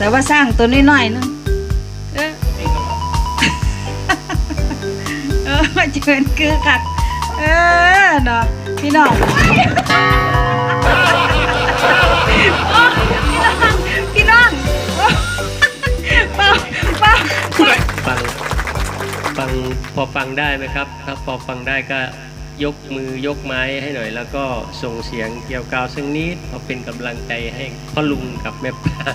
แต่ว่าสร้างตัวน้อยๆนึงเออเออมาเชิญคือกัดเออเนาะพี่น้องโอ้พี่น้องพี่น้องโอ้เปล่าเปล่าฟัง ฟัง พอฟังได้ไหมครับ ถ้าพอฟังได้ก็ ยกมือยกไม้ให้หน่อย แล้วก็ส่งเสียงเกี่ยวกาวสักนิดพอเป็นกำลังใจให้พ่อลุงกับแม่ปลา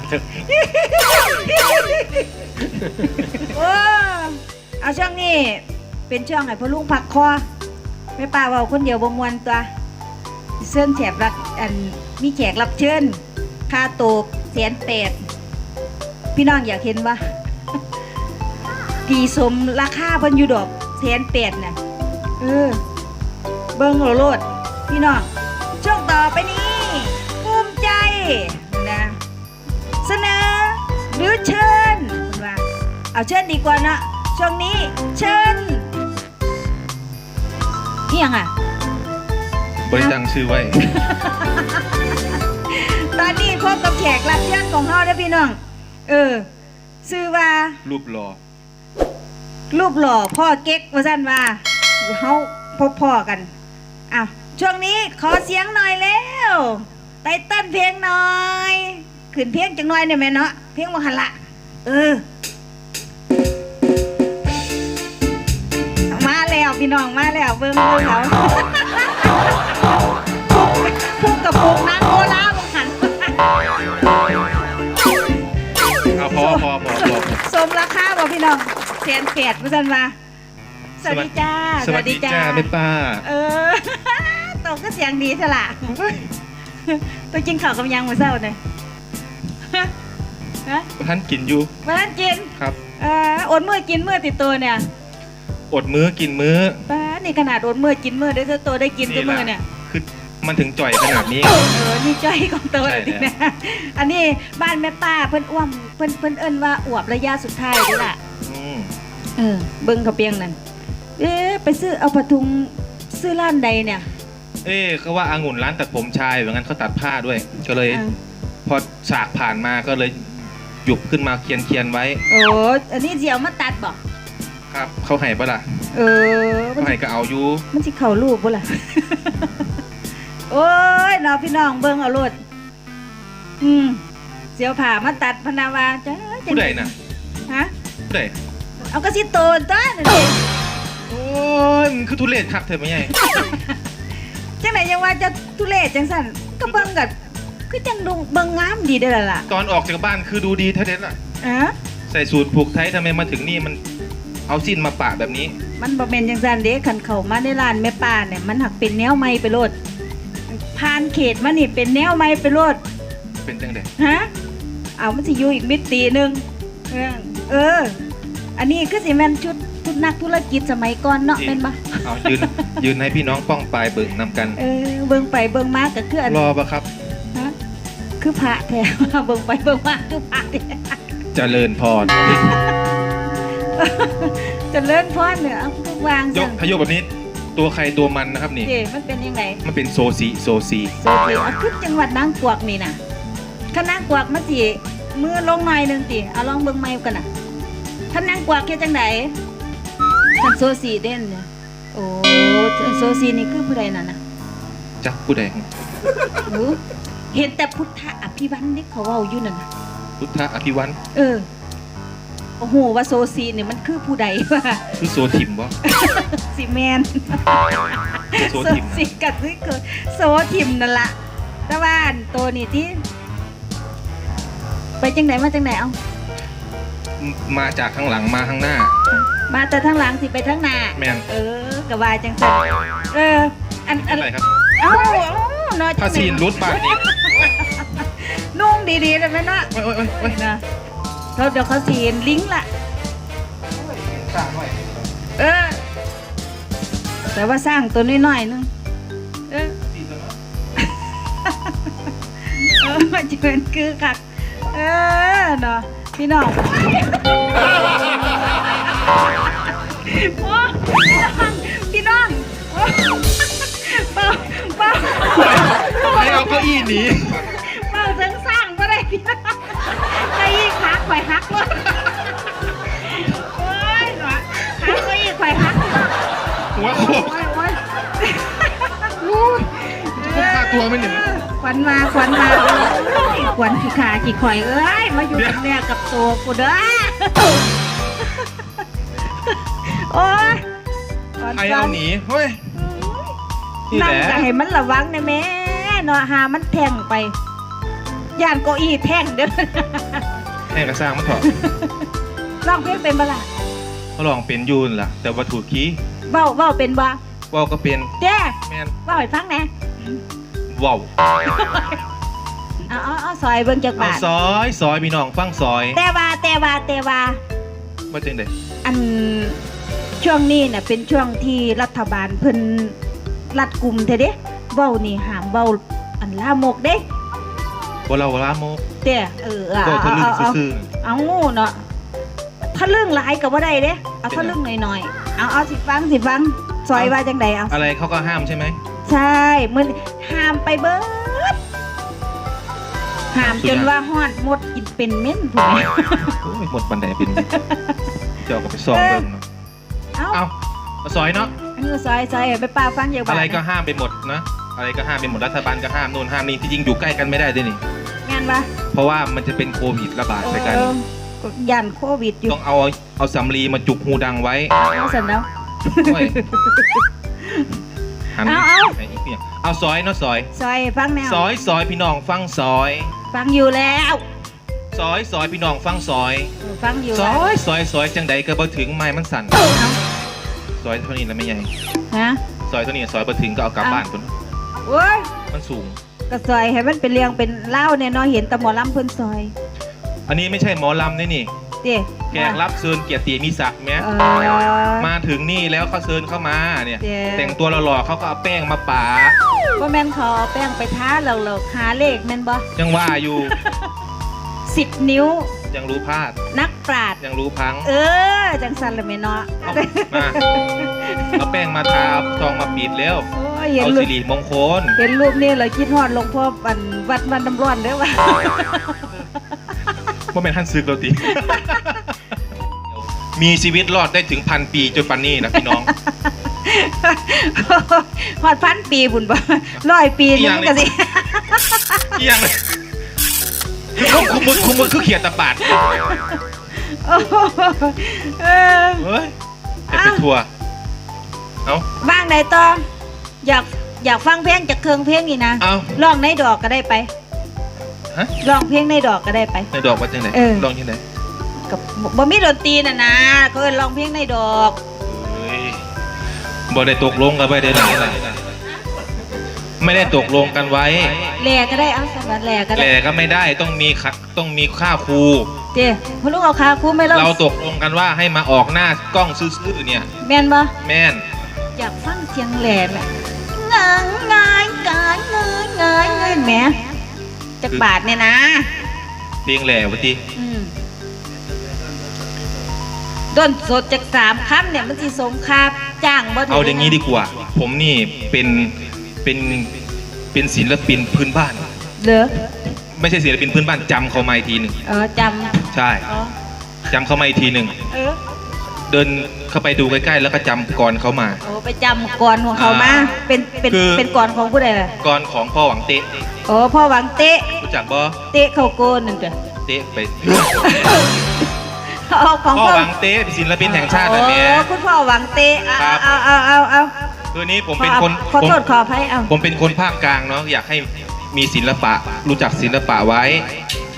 โอ้เอาช่วงนี้เป็นช่วงให้พ่อลุงพักคอแม่ป้าเว่าคนเดียวบ่มวนตัวเชิญแขกรับอันมีแขกรับเชิญค่าโตวแสนแปดพี่น้องอยากเห็นว่ากี่สมราคาเพิ่นอยู่ดอกแสนแปดน่ะเออ เบิ่งโลดพี่น้องช่วงต่อไปนี้ ภูมิใจนะเสนอหรือเชิญคุณว่าเอาเชิญดีกว่านะช่วงนี้เชิญนี่ยังอะบริตังชื่อไว้ ตอนนี้พบกับแขกรับเชิญของเฮาเด้อพี่น้อง เออชื่อว่ารูปหล่อรูปหล่อพ่อเก๊กว่าซั่นว่าเฮาพบพ่อกัน อ้าวช่วงนี้ขอเสียงหน่อยแล้วไตเติ้ลเพลงหน่อยขึ้นเพลงจังหน่อยได้ไหมเนาะเพลงว่าหันละเออ มาแล้วพี่น้องมาแล้วเบิ่งเบิ่งเขาพุกกับพุกนางโอลาบังหันเอาพอพอพอพอสมราคาบ่พี่น้องแสนแปดเพื่อนมา สวัสดีจ้าสวัสดีจ้าแม่ป้า เออตกก็เสียงดีสละตัวกินข้าวกับยังมาเศร้าเนี่ยฮะท่านกินอยู่มาท่านกินครับเอออดมือกินมือติดตัวเนี่ย อดมื้อกินมื้อป้านี่ขนาดอดมือกินมือได้อตัวได้กินตัวมือเนี่ยคือมันถึงจ่อยขนาดนี้ เออ นี่จ้อยของตัวใช่จริงแล้นะวอันนี้บ้านแม่ป้าเพิ่นอ้วมเพิ่นเพิ่นเอิ้นว่าอวบระยะสุดท้ายด้วยล่ะอืมเออ เบิ่งเขาเปียงนั่น เอ๊ะไปซื้อเอาปทุงซื้อร้านใดเนี่ย เอ๊ะเขาว่าอางุ่นร้านตัดผมชายเหมือนกันเขาตัดผ้าด้วย ก็เลย อ่า พอฉากผ่านมาก็เลยหยุบขึ้นมาเคียนเคียนๆไว้โอ้อันนี้สิเอามาตัดบ่ครับเขาให้ปะล่ะเออ มัเขานให้ก็เอาอยู่มันสิเข้ารูปบ่ล่ะ โอ้ยน้องพี่น้องเบิ่งเอาโลดอืมเสียวผ่ามาตัดพนาวาจ้าจังผู้ใดน่ะฮะผู้ใดเอากระสิโตนตัวนั่นเองโอ้ ยมันคือทุเรศคักเธอไม่ใช่จังไหนยังว่าจะทุเรศจังสั่นก็เบิ่งกัคือจังดูเบิ่งงามดีเด้อล่ะล่ะตอนออกจากบ้านคือดูดีเท่าเด็ดอะอะใส่สูตรผูกไทยทำไมมาถึงนี่มันเอาสิ้นมาปะแบบนี้ มันบ่เป็นจังซั่นเด้คันเข้ามาในร้านแม่ป้าเนี่ยมันหักเป็นแนวใหม่ไปโลดผ่านเขตมานี่เป็นแนวใหม่ไปโลด เป็นจังไดฮะ เอามันสิอยู่อีกมิติหนึงเออเออ อันนี้คือสิแม่นชุดชุด นักธุรกิจสมัยก่อนเนาะเป็นปะเอายืนยืนให้พี่น้องป้องปลายเบิ่งนำกัน เออเบิ่งไปเบิ่งมาก็คืออันรอปะครับฮะคือพระแท้เบิ่งไปเบิ่งมาคือพระแท้เจริญพรเจะเลิ่นพรเนี่ยเอาคือวางยซั่กนพยกแบบนี้ตัวใครตัวมันนะครับนี่เจ้มันเป็นยังไง มันเป็นโซซีโซซีโซเทีเอาคือจังหวัดนางกวักนี่น่ะถ้านางกวักมันสิมือลงหน่อยหนึงติเอาลองเบิ่งใหม่กันน่ะถ้านางกวักเฮ็ดจังได ท่านโซซีเด่นเนี่ยโอ้โซซีนี่คือผู้ใดน่ะนะจักผู้ใดหนูเห็นแต่พุทธะอภิวันนี่เขาเว้าอยู่นั่นน่ะพุทธอภิวันเออโอ้โหว่าโซซีเนี่ยมันคือผู้ใดวะคือโซทิมบ่ซีแมนโซทิมซีกับซิคือโซทิมนั่นละแต่ว่าอันตัวนี้ที่ ไปจังไหนมาจังไหนเอามาจากข้างหลังมาข้างหน้า มาแต่ทางหลังสิไปทางหน้าแม่งเออกะวายจังสันเออ อันอันอะไรครับเอ้าเอ้าน้อยจัภางษีเลยรุดบาทนี่นุ่งดีๆเลยไหมเนาะ โอ้ยโอ้ยโอ้ยโอ้ยนะเราเดี๋ยวเขาสีลิงก์ละสร้างไว้เออ แต่ว่าสร้างตัวน้อยๆนึง เออเออมาเชิญคือคัก เออเนาะพี่น้อง โอ้พี่น้องโอ้เปล่าเปล่าให้เอาเก้าอี้หนีเปล่าเสริงสร้างก็ได้พี่น้องไอ้อีกข่อยหักเลยโอ้ยหนอขาเก้าอี้ข่อยหักหัวโขกโอ้ยโอ้ยค่าตัวไม่หนึ่งขวัญมาขวัญมาเอ้ยขวัญขี้ขาขี้ข่อยเอ้ยมาอยู่กับแม่กับตัวกูเด้อ โอ้ยใครเอาหนีเฮ้ยนี่นั่แหงละก็ให้มันระวังนะแม่เนาะหามันแทงไปย่านเก้าอี้แทงเด้อแม่กระสร้างมันเถอะร้องเพลงเป็นบ่ล่ะเขาลองเป็นอยูนล่ะ แต่ว่าถูกขี้เว้าเว้าเป็นบ่ว่าวก็เป็นเจ้แม่นเว้าให้ฟังแหน่ว่าวเอาเอาเอาซอยเบิ่งจักเอาบาทซอยซอยพี่น้องฟังซอยแต่ว่าแต่ว่าแต่ว่าว่าจังได อันช่วงนี้น่ะเป็นช่วงที่รัฐบาลเพิ่นรัดกลุ่มเท่เด้เว้านี่ห้ามเว้าอันลามกเด้ว่าเราลาโมกเด้เออเอาก็ทะเอาลึ่งเอาเอาซื่อเอางูเนาะทะลึ่งหลายก็บ่ได้เด้เอาทะลึ่งหน่อยๆเอาเอาสิฟังสิฟังซอยว่าจังใดเอา ๆอะไรเขาก็ห้ามใช่ไหม ใช่มื้อห้ามไปเบิดห้ามจนว่าฮอดหมดกินเป็นเม่นพุ่นแหมโอ้ยหมดบันไดเป็น เจ้าก็ไปซ่องเบิ่งเนาะเอ้าเอามาซอยเนาะอันนี้ซอยซอยไปป้าฟังอย่าบาอะไรดก็นะห้ามไปหมดนะ อะไรก็ห้ามไปหมดรัฐบาลก็ห้ามโน่นห้ามนี่ที่จริงอยู่ใกล้กันไม่ได้ด้วยนี่ งานปะเพราะว่ามันจะเป็นโควิดระบาดใส่กัน เออยันโควิดอยู่ต้องเอาเอาสำลีมาจุกหูดังไว้ เอาสันแล้วด้วยหันเอาเอา ไอ้เหี้ยเอาซอยเนาะซอย ซอยฟังแนวซอยซอยพี่น้องฟังซอย ฟังอยู่แล้ว ซอยซอยพี่น้องฟังซอย เออฟังอยู่ซแล้วอยซอยซอยจังใดก็บ่ถึงไม้มันสั่นเอาซอยเท่านี้แล้วไม่ใหญ่ฮะซอยเท่านี้ซอยบ่ถึงก็เอากลับเอาบ้านคนโอ้ยมันสูงก็ซอยให้มันเป็นเรียงเป็นเล่าเนี่ยเนาะเห็นแตะหมอลำเพิ่นซอยอันนี้ไม่ใช่หมอลำนี่นี่เด้แขกรับเชิญเกียรติมีศักดิ์แม้เออ มาถึงนี่แล้วเขาเชิญเข้ามาเนี่ยเจ๊แต่งตัวหล่อๆเขาก็เอาแป้งมาปาว่าแม่นเขาเอาแป้งไปทาเราเราหาเลขแม่นบ่ยังว่าอยู่ สิบนิ้ว ยังรู้พลาด นักปราด ยังรู้พัง เออ จังสันละแม่เนาะเอามา เอาแป้งมาทาเอาทองมาปิดแล้วโอ้ยเห็นเอารูสิปริมงคล เห็นรูปนี่เลยคิดฮอดหลวงพ่อปันวัดวันน้ำร้อนเด้อว่าว่าเป็นท่านซึกเราตีมีชีวิตรอดได้ถึงพันปีจนปันนี้นะพี่น้อง ฮอดพันปีบุญบ่ร้อยปีนึงก็สิเอียงเลย คือคุมมือคุมมือคือเขียดตะปาดโอ้โหเออเฮ้ยเป็นไปทัวร์เอ้า บ้างไหนต่ออยากอยากฟังเพลงจากเครื่องเพลงนี่นะเอ้า ร้องในดอกก็ได้ไปฮะร้องเพลงในดอกก็ได้ไป ในดอกว่าจังไหนเออ ลองที่ไหนกับบ่มีดนตรีน่ะนะก็เอิ้นร้องเพลงในดอก เฮ้ยบ่ได้ตกลงกันไว้ได้ไหนล่ะ ไม่ได้ตกลงกันไว้แหลก็ได้เอาสำหรับแหลก็ได้แต่ก็ไม่ได้ต้องมีค่าต้องมีค่าครู เจ้พ่อลูกเอาคาครูไม่ร้องเราตกลงกันว่าให้มาออกหน้ากล้องซื่อๆเนี่ย แม่นบ่แม่นอยากฟังเสียงแหลมอะงางงายกายเงยเงยเงยแหมจักบาทเนี่ยนะเพลงแหล่วะทีอืมต้นสดจากสามคำเนี่ยมันสิสมคาจ้างบ่ถึเอาอย่างนี้ดีกว่า ผมนี่เป็น เป็นเป็นศิลปินพื้นบ้าน เหรอไม่ใช่ศิลปินพื้นบ้านจำเขามาอีกทีหนึ่งเออจใช่ำอ๋อจำเขามาอีกทีหนึ่งเออเดินเข้าไปดูใกล้ๆแล้วก็จำกรเขามา โอ้ไปจำก่อนของเขามา เป็นเป็นคือ เป็นก่อนของผู้ใดล่ะกรของพ่อหวังเตะโอ้พ่อหวังเตะ รู้จักบ่เตะเขาโกนนั่นจ้ะเตะไปเอาของพ่อหวังเตะศิลปินแห่งชาตินะแม่โอ้คุณพ่อหวังเตะเอาครับ เอาเอาเอาเอา คือนี้ผมเป็นคนขอผมโทษขออภัยเอาผมเป็นคนภาคกลางเนาะอยากให้มีศิลปะ รู้จักศิลปะไว้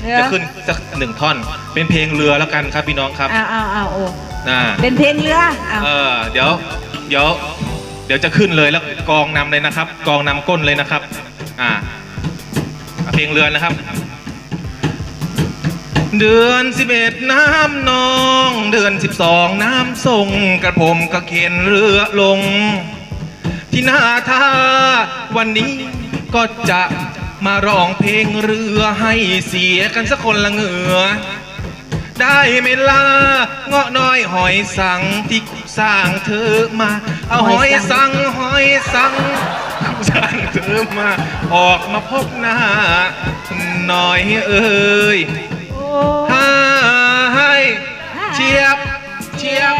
เรือจะขึ้นสักหนึ่งท่อน เป็นเพลงเรือแล้วกันครับพี่น้องครับเอาเอาเอาโอ้น่าเป็นเพลงเรือเอาเออเดี๋ยวเดี๋ยวเดี๋ยวจะขึ้นเลยแล้วกองนำเลยนะครับ กองนำก้นเลยนะครับ อ่าเอาเพลงเรือนะครับ เดือนสิบเอ็ดน้ำนอง เดือนสิบสองน้ำทรงกระผมก็เข็นเรือลง ที่น้าท่าวันนี้ก็จะมาร้องเพลงเรือให้เสียกันสักคนละเหงือ ได้ไหมล่ะเงาะน้อยหอยสังที่สร้างเธอมา เอาหอยสังหอยสังสร้างเธอมา ออกมาพบหน้าหน่อยเอ้ยให้เชียบเชียบ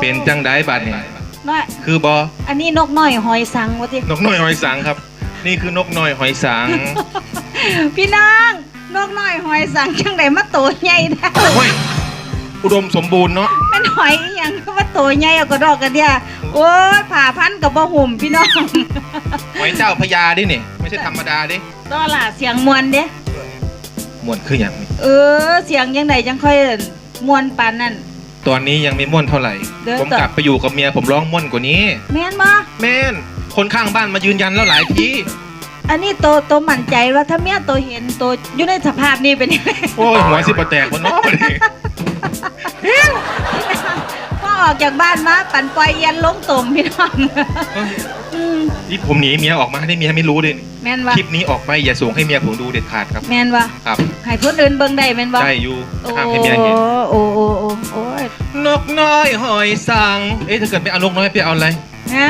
เป็นจังได้บัดเนี่ย น้อยคือบออันนี้นกน้อยหอยสังวะที่นกน้อยหอยสังครับ นี่คือนกน้อยหอยสัง พี่น้องนกน้อยหอยสังจังไดมาโตใหญ่ได้โอ้ยอุดมสมบูรณ์เนาะเป็นหอยอหยังก็มาโตใหญ่เอากระดอกกระเดียโอ้ยผ่าพันกับบ่หุ่มพี่น้องหอยเจ้าพญาดินี่ไม่ใช่ธรรมดาดิตอล่ะเสียงมวนเด้ม่วนคืออย่างนี้เออ เสียงยังไดจังค่อยมวนปานนั่น ตอนนี้ยังไม่ม่วนเท่าไหร่ เดี๋ยวผมต่อกลับไปอยู่กับเมียผมร้องม่วนกว่านี้ แม่นบ่แม่น คนข้างบ้านมายืนยันแล้วหลายที อันนี้โตโตมั่นใจว่าถ้าเมียโตเห็นโตอยู่ในสภาพนี้เป็นยังไงโอ้ยหัวสิบแตกบนน้อเลยพอออกจากบ้านมาปั่นปล่อยเอียันลงตมพี่น้องอืม ที่ผมหนีเมียออกมาให้เมียไม่รู้เลยแม่นวะคลิปนี้ออกไปอย่าส่งให้เมียผมดูเด็ดขาดครับแม่นวะครับให้คนอื่นเบิ่งได้แม่นวะได้อยู่โอ้ห้ามให้เมียเห็นโอ้โอ้โอ้โอ้ยนกน้อยหอยสังเอ๊ะถ้าเกิดไม่เอานกน้อยไปเอาอะไรฮะ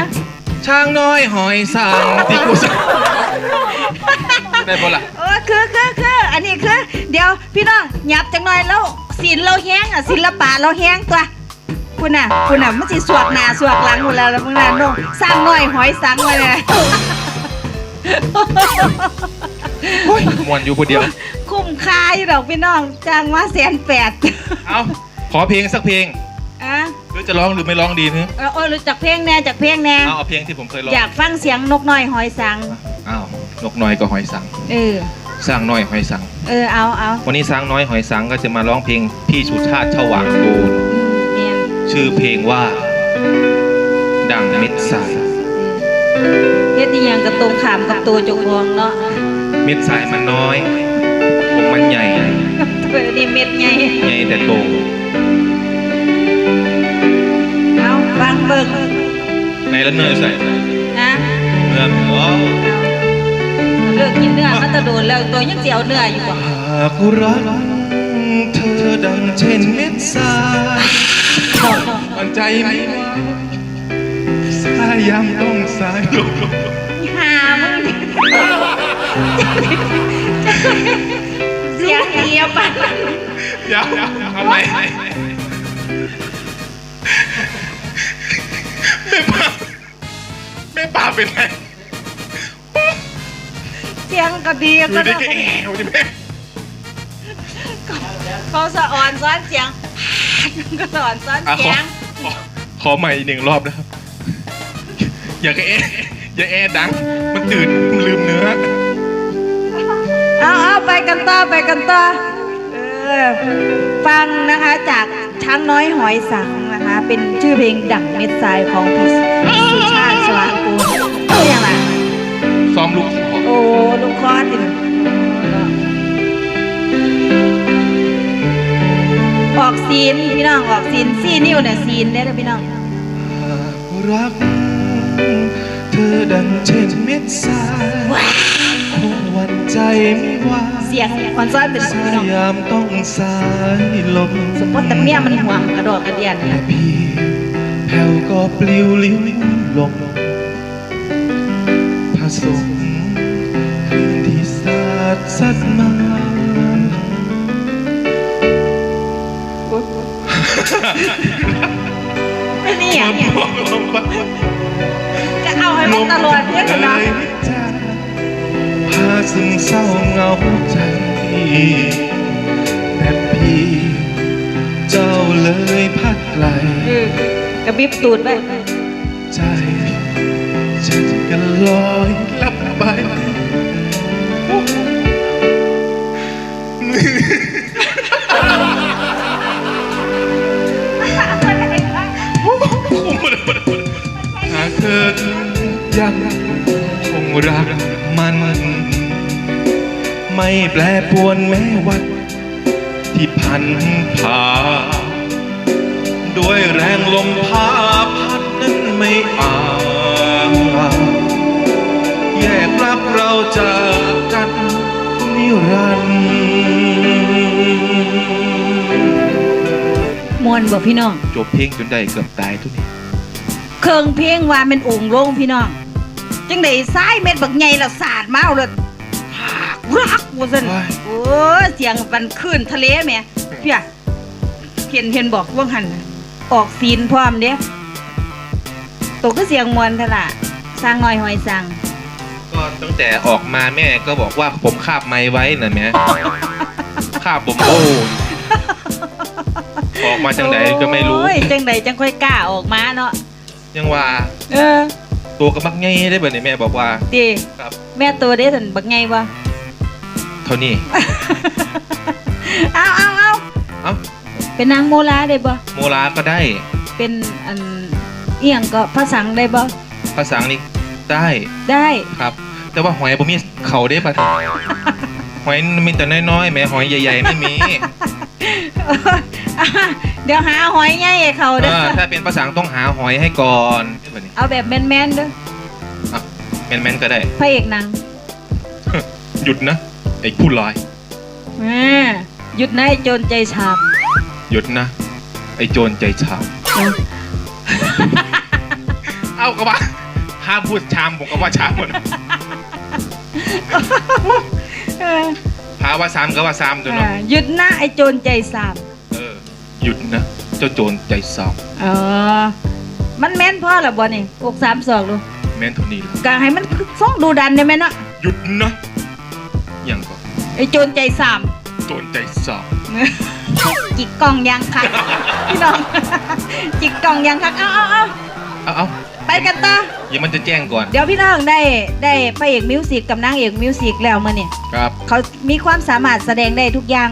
ช้างน้อยหอยสังที่กูสั่งได้ปะล่ะโอ้คือคือคืออันนี้คือ เดี๋ยวพี่น้องหยับจังหน่อยแล้วศิลเราแห้งอะศิลปะเราแห้งตัว คุณน่ะคุณน่ะมันสิสวกหน้าสวกหลังหมดแล้วแล้วมึงน่ะน้องสร้างน้อยหอยสังไว้เลยโอ้ยมวนอยู่คนเดียว คุ้มค่าอยู่ดอกพี่น้องจ้างมาแสนแปดเอาขอเพลงสักเพลงอะหรือจะร้องหรือไม่ร้องดีนึเออโอ้ยรู้จักเพลงแน่จากเพลงแน่เอาเอาเพลงที่ผมเคยร้องอยากฟังเสียงนกน้อยหอยสัง อ้าวนกน้อยก็หอยสังเออ สร้างน้อยหอยสัง เออเอาเอาวันนี้สร้างน้อยหอยสังก็จะมาร้องเพลงพี่สุชาติชวางกูลเนี่ย ชื่อเพลงว่า ดังเม็ดสายเฮ็ดอีหยังกระตรงขามกับตัวเจกวองเนาะเม็ดสายมันน้อยผมมันใหญ่เปิดนี่เม็ดใหญ่ใหญ่แต่โตเอาฟังเบิ่งในละเนยใส่นะเนื้อโอ้เลิกกินเนื้อมาแตะโดนแล้วตัวยังสิเอาเนื้ออยู่บ่หากรักเธอดังเช่นเม็ดทราย มันใจไม่ไหวสายยามต้องสายลงหามึงเสียงเดียวปะเดี๋ยวทำไมแม่ป่าแม่ป่าเป็นไงเสียงก็ดีดูก็ดิได้แกแอวดิแม่เขาสะอ่อนซ้อนเสียง ก็สอนซ้อนอะขอยงขอขอใหม่อีกหนึ่งรอบนะครับ อย่าแกแอย่าแอดัง มันตื่นมันลืมเนื้อ เอาเอาไปกันต่อไปกันต่อเออฟังนะคะจากช้างน้อยหอยสังนะคะ เป็นชื่อเพลงดั่งเม็ดทรายของพี่สุชาติสว่างกูลเอาอย่างไรซ้อมลูกคอโอ้ลูกคอติอ อกซีนพี่น้องออกซีนซี่นิ้วเนี่ยซีนได้อพี่น้องหากรัก เธอดังเช่นเม็ดทรายคงหวั่นใจไม่ว่า เสียงคอนซ้อนเป็นสาพี่น้องยามต้องสายลมสมมติแต่เมียมันห่วงกระโดดกระเดียนแต่พี่แผ่วก็ปลิวลิ้วลงผสมคืนที่สาดสัดมา ไม่นี่อย่างเนี่ยจะเอาให้มันตลอดเพื่อนเนาะพาซึมเศร้าเหงาใจแต่พี่เจ้าเลยพัดไกลเออกระบิบตูดไปใจฉันก็ลอย เธอยังคงรักมัน ไม่แปรปรวนแม้วันที่พันผ่าด้วยแรงลมพาพัดนั้นไม่อาจแยกรับเราจากกันนิรันดร์มวนบ่พี่น้อง จบเพลงจนได้เกือบตายทุกที เครื่องเพลงว่าเป็นองค์ลงพี่น้อง จังไดซ้ายเม็ดบักใหญ่แล้วสาดมาเอาเลยหากรักว่าซั่นโอ้เสียงปันคลื่นทะเลแหม่เพี่ยเห็นเห็นบอกว่างหันน่ะออกซีนพร้อมเด้ตกก็เสียงมวนทละสร้างหน่อยหอยสั่งก็ตั้งแต่ออกมาแม่ก็บอกว่าผมคาบไม้ไว้น่ะแม่คาบผมโอ้ออกมาจังไหนก็ไม่รู้โอ้ยจังใดจังค่อยกล้าออกมาเนาะ ยังว่าเออตัวก็มักง่ายได้เบิดนี่แม่บอกว่า ดีครับ แม่ตัวเด้สันบักไงบ่เท่านี้เอาเอาเอาเอ้าเป็นนางโมลาได้บ่โมลาก็ได้ เป็นอันเอียงก็ภาษาได้บ่ภาษาอังกฤษได้ได้ครับ แต่ว่าหอยผมมีเขาได้ปะหอยมีแต่น้อยๆแหม่หอยใหญ่ ๆ ไม่มี เดี๋ยวหาหอยใหญ่ให้เขาเด้เอออถ้าเป็นภาษาต้องหาหอยให้ก่อนแบบนี้เอาแบบแมนๆเด้ออะแมนๆก็ได้ พระเอกหนังหยุดนะไอ้ผู้ร้ายอ่าหยุดนะไอ้โจรใจฉาบหยุดนะไอ้โจรใจฉาบเออเอ้าก็ว่าห้ามพูดชามผมก็ว่าชามหมดเออพาว่าซ้ำก็ว่าซ้ำตัวเนาะอ่าหยุดนะไอ้โจรใจสามเออ หยุดนะ เจ้าโจรใจสามเออ มันแม่นพ่อละบ่นี่อกสามสองดูแม่นเท่านี้ละกางให้มันฟ้องดูดันได้ไหมเนาะหยุดนะอย่างก็ไอ้โจรใจสาม โจรใจสามจิกกล่องยังคักพี่น้อง จิกกล่องยังคักเอาเอาเอาเอาเอาไปกันต่ออย่ามันจะแจ้งก่อนเดี๋ยวพี่น้องได้ได้พระเอกมิวสิกกับนางเอกมิวสิกแล้วมื่อเนี่ยครับ เขามีความสามารถแสดงได้ทุกอย่าง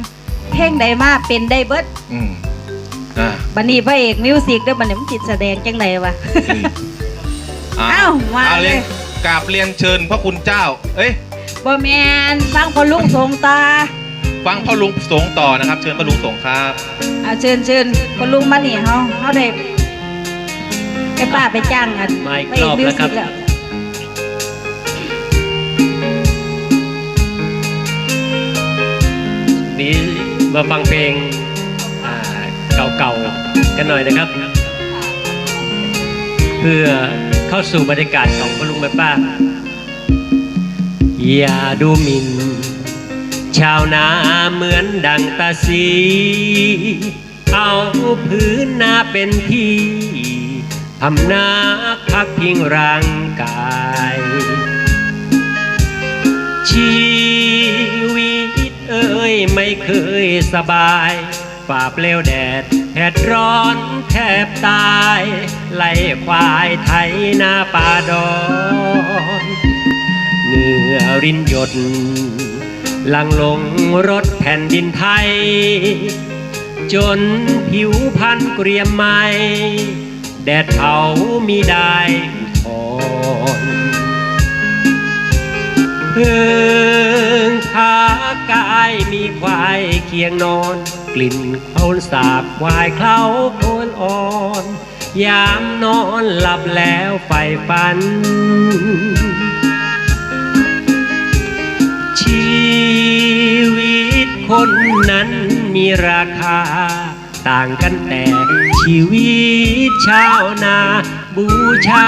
เพลงใดมาเป็นได้เบิดอืมอ่า บันนี้พระเอกมิวสิกเด้อบันนี้มันจิตแสดงจังไดวะอืมอะเอ้ามาอเลยกราบเรียนเชิญพระคุณเจ้า เอ้ยบ่แมนฟังพอลุงทรงตา ฟังพ่อลุงสงฆ์ต่อนะครับ เชิญพ่อลุงสงฆ์ครับเอาเชิญเชิญพอลุงมานี่เฮาเฮาได้ไอ้ป้าไปจ้างกันมาอีกพระเอกรอบมิวแล้วคสิรับกแล้วนี้มาฟังเพลงอ่า เก่าๆกันหน่อยนะครับ เพื่อเข้าสู่บรรยากาศของพ่อลุงแม่ป้า อย่าดูหมิ่น ชาวนาเหมือนดังตาสี เอาพื้นนาเป็นที่ทำนาพักพิงร่างกาย ชีวิตเอ้ยไม่เคยสบาย ฝ่าเปลวแดดแดดร้อนแทบตาย ไล่ควายไถนาป่าดอนเหงื่อรินหยด ลังลงรถแผ่นดินไทย จนผิวพันเกรียมไหมแดดเผามีได้ทนเพิ่งขากายมีควายเคียงนอน กลิ่นโคลนสาบควายเคล้าโคลนอ่อน ยามนอนหลับแล้วไฟฝัน ชีวิตคนนั้นมีราคา ต่างกันแต่ชีวิตชาวนา บูชา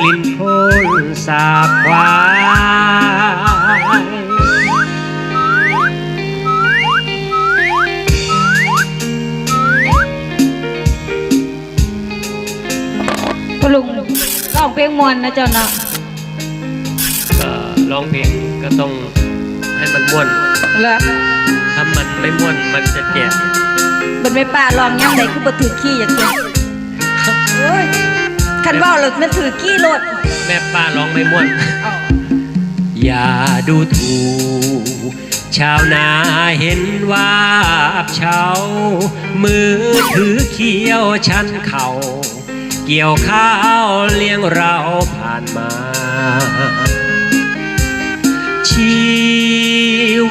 กลิ่นโคลนสาบควาย องเพลงมวนนะเจ้าเนาะก็ร้องเพลงก็ต้องให้มันม่วนแล้วถ้ามันไม่ม่วนมันจะแก่มันไม่ป้าลองยังไดคือบ่ถือขี้อย่างเดียวโอ้ยคันเว้าแล้วมันถือขี้โลดแม่ป้าร้องไม่ม่วนอย่าดูถูกชาวนาเห็นว่าอับเฉามือถือเขียวชันเข่า เกี่ยวข้าวเลี้ยงเราผ่านมา ชี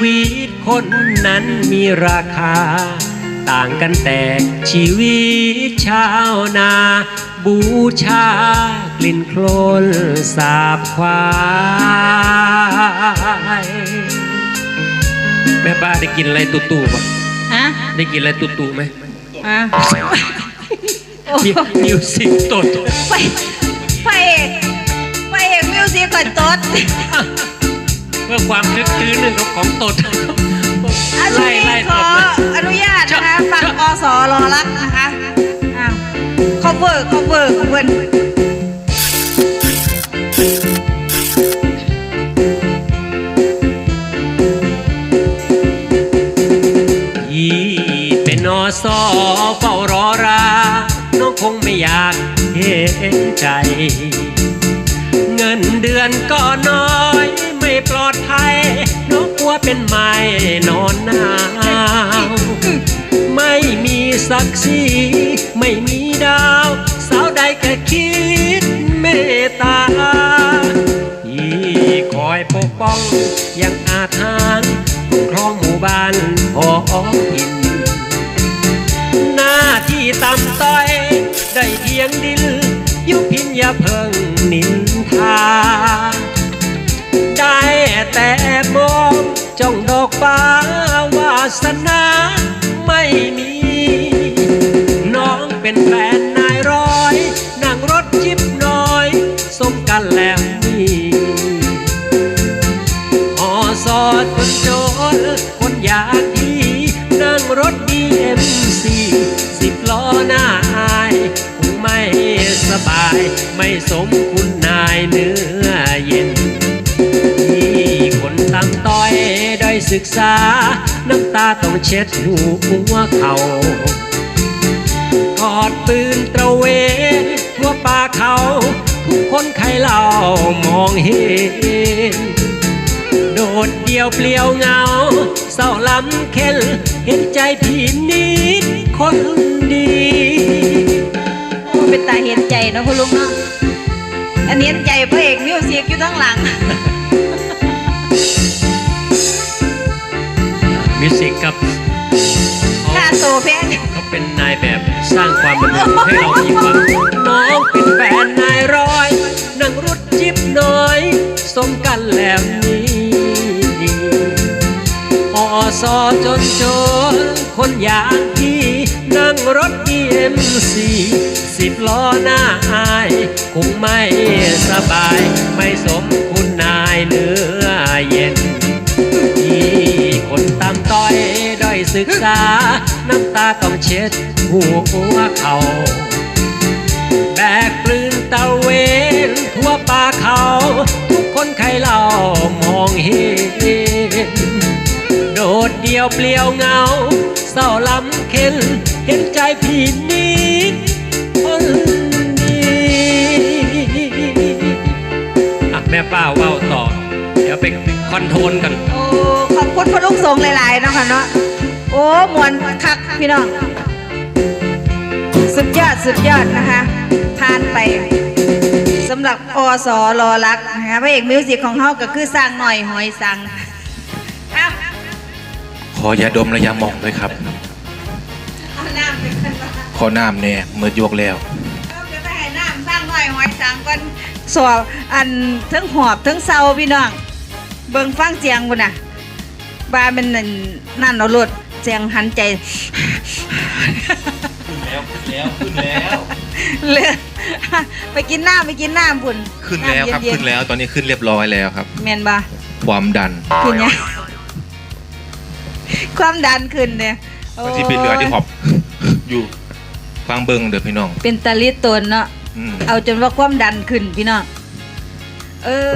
วิตคนนั้นมีราคา ต่างกันแต่ชีวิตชาวนา บูชากลิ่นโคลนสาบควายแม่ป้าได้กินอะไรตุ่ๆป่ะ ฮะได้กินอะไรตุ่ๆไหมฮะโอ้ มิวมิวสิกตดไปไปเอกไปเอกมิวสิกก่อนตดเพื่อความคึกคืนหนึ่งของตดอาไล่ชีไล่ขตอดเลยอนุญาตนะคะฟังอสรอรักนะคะอ้าวของเพิ่น งคงไม่อยากเห็นใจ เงินเดือนก็น้อยไม่ปลอดภัยน้องกลัวเป็นไม้นอนหนาวไม่มีศักดิ์ศรีไม่มีดาว สาวใดก็คิดเมตตาอีคอยปกป้องอย่างอาถรรพ์ครองหมู่บ้านพอ ได้เพียงดินยุพินอย่าเพิ่งนินทา ได้แต่มองจ้องดอกฟ้าวาสนาไม่มี น้องเป็นแฟนนายร้อย นั่งรถจิบน้อยสมกันแล้วนี่อสอดคนโจรคนอยากดี นั่งรถ BMC สิบล้อ บาย ไม่สมคุณนายเนื้อเย็นที่คนตำต้อยได้อยศึกษา น้ำตาต้องเช็ดหัวเขากอดปืนตระเวนทั่วป่าเขา ทุกคนใครเล่ามองเห็น โดดเดียวเปลี่ยวเงา เศร้าลำเค็นเห็นใจพี่นิดคนดี เป็นตาเห็น เนาะพ่อลุงเนาะอันนี้เห็นใจพระเอกมิวสิกอยู่ทั้งหลังมิวสิกครับค่าโตแพงเขาเป็นนายแบบสร้างความบันเทิงให้เรามีความน้องเป็นแฟนนายร้อยนั่งรถจิบน้อย สมกันแล้วนี้อสอจนจนคนอย่างพี่นั่งรถ EMC สิบล้อหน้าอาย คงไม่สบาย ไม่สมคุณนายเนื้อเย็นที่คนตามต้อยด้อยศึกษา น้ำตาต้องเช็ดหัวเขาแบกปลืนตะเวนทั่วป่าเขา ทุกคนใครเล่ามองเห็น โดดเดียวเปลี่ยวเงาเศร้าลำ อนโทรลกัน โอ้ขอบคุณพ่อลุงทรงหลายๆเนาะค่ะเนาะโอ้มวนคักพี่น้องสุดยอดสุดยอดนะคะผ่านไปสำหรับอสอรอรักนะคะพระเอกมิวสิกของเขาก็คือสร้างหน่อยหอยสังเอาขอยาดมและยาหมองด้วยครับ เอาน้ำไปกันว่าขอน้ำเนี่ยเมื่อยกแล้ว เอาไปไปให้น้ำสร้างหน่อยหอยสังก่อนสวบอันทั้งหอบทั้งเศร้าพี่น้อง เบิ่งฟังเสียงบุ่นน่ะบามันนั่นนั่นเอารถเสียงหันใจแล้วขึ้นแล้วขึ้นแล้วเลยไปกินน้ำไปกินน้ำพุ่นขึ้นแล้วครับำเย็ขึ้นแล้วตอนนี้ขึ้นเรียบร้อยแล้วครับ แมนบ่ความดันขึ้นยังความดันขึ้นเนี่ยโที่เป็นเรือที่หอบอยู่ฟังเบิงเด้อพี่น้อง เป็นตาลิตตนเนาะ อืม เอาจนว่าความดันขึ้นพี่น้อง เออ